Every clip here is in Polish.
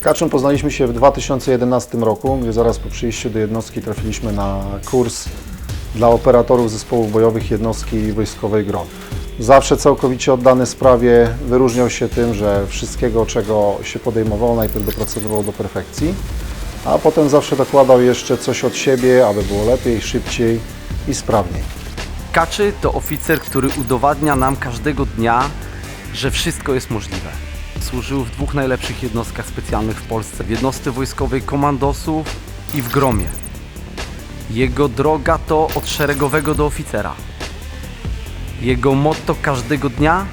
Z Kaczem poznaliśmy się w 2011 roku, gdzie zaraz po przyjściu do jednostki trafiliśmy na kurs dla operatorów zespołów bojowych jednostki wojskowej GROM. Zawsze całkowicie oddany sprawie, wyróżniał się tym, że wszystkiego, czego się podejmował, najpierw dopracowywał do perfekcji, a potem zawsze dokładał jeszcze coś od siebie, aby było lepiej, szybciej i sprawniej. Kaczy to oficer, który udowadnia nam każdego dnia, że wszystko jest możliwe. Służył w dwóch najlepszych jednostkach specjalnych w Polsce. W jednostce wojskowej komandosów i w gromie. Jego droga to od szeregowego do oficera. Jego motto każdego dnia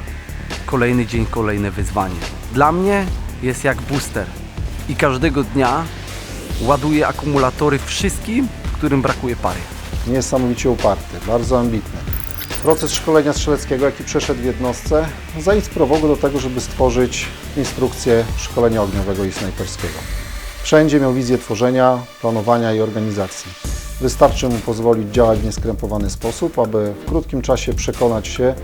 kolejny dzień, kolejne wyzwanie. Dla mnie jest jak booster i każdego dnia ładuje akumulatory wszystkim, którym brakuje pary. Niesamowicie uparty, bardzo ambitny. Proces szkolenia strzeleckiego, jaki przeszedł w jednostce, zainspirował go do tego, żeby stworzyć instrukcję szkolenia ogniowego i snajperskiego. Wszędzie miał wizję tworzenia, planowania i organizacji. Wystarczy mu pozwolić działać w nieskrępowany sposób, aby w krótkim czasie przekonać się,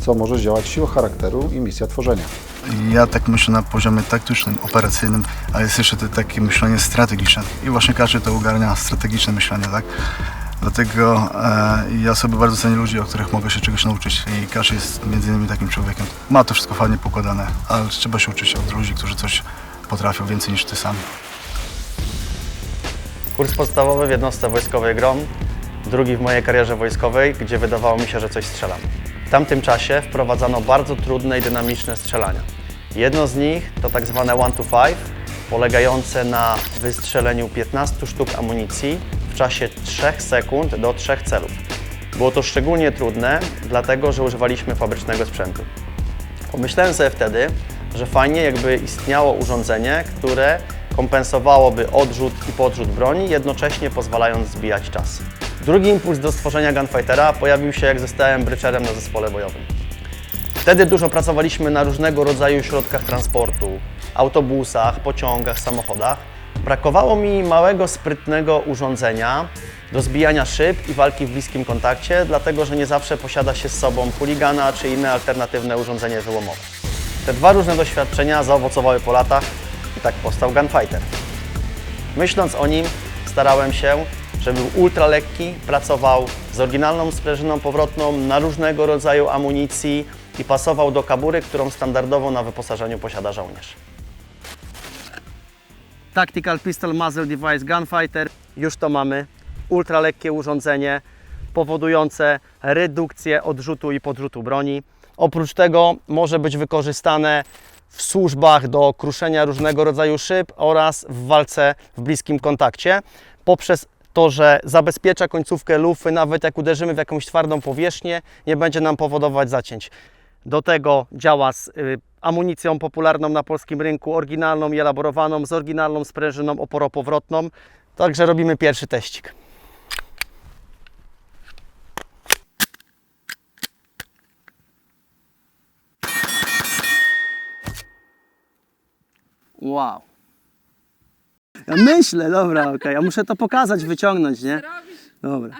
co może działać siła charakteru i misja tworzenia. Ja tak myślę na poziomie taktycznym, operacyjnym, a jest jeszcze to takie myślenie strategiczne. I właśnie każdy to ogarnia strategiczne myślenie, tak? Dlatego e, ja sobie bardzo cenię ludzi, o których mogę się czegoś nauczyć i Kasz jest między innymi takim człowiekiem. Ma to wszystko fajnie pokładane, ale trzeba się uczyć od ludzi, którzy coś potrafią więcej niż ty sam. Kurs podstawowy w jednostce wojskowej GROM, drugi w mojej karierze wojskowej, gdzie wydawało mi się, że coś strzelam. W tamtym czasie wprowadzano bardzo trudne i dynamiczne strzelania. Jedno z nich to tak zwane one to five, polegające na wystrzeleniu 15 sztuk amunicji czasie 3 sekund do 3 celów. Było to szczególnie trudne, dlatego że używaliśmy fabrycznego sprzętu. Pomyślałem sobie wtedy, że fajnie jakby istniało urządzenie, które kompensowałoby odrzut i podrzut broni, jednocześnie pozwalając zbijać czas. Drugi impuls do stworzenia Gunfightera pojawił się jak zostałem bryczerem na zespole bojowym. Wtedy dużo pracowaliśmy na różnego rodzaju środkach transportu, autobusach, pociągach, samochodach. Brakowało mi małego, sprytnego urządzenia do zbijania szyb i walki w bliskim kontakcie, dlatego że nie zawsze posiada się z sobą chuligana czy inne alternatywne urządzenie wyłomowe. Te dwa różne doświadczenia zaowocowały po latach i tak powstał Gunfighter. Myśląc o nim, starałem się, żeby był ultra lekki, pracował z oryginalną sprężyną powrotną na różnego rodzaju amunicji i pasował do kabury, którą standardowo na wyposażeniu posiada żołnierz. Tactical Pistol Muzzle Device Gunfighter. Już to mamy. Ultra lekkie urządzenie powodujące redukcję odrzutu i podrzutu broni. Oprócz tego może być wykorzystane w służbach do kruszenia różnego rodzaju szyb oraz w walce w bliskim kontakcie poprzez to, że zabezpiecza końcówkę lufy, nawet jak uderzymy w jakąś twardą powierzchnię, nie będzie nam powodować zacięć. Do tego działa z y, amunicją popularną na polskim rynku, oryginalną i elaborowaną, z oryginalną sprężyną oporopowrotną. Także robimy pierwszy teścik. Wow. Ja myślę, dobra, okej, ja muszę to pokazać, wyciągnąć, nie? Dobra.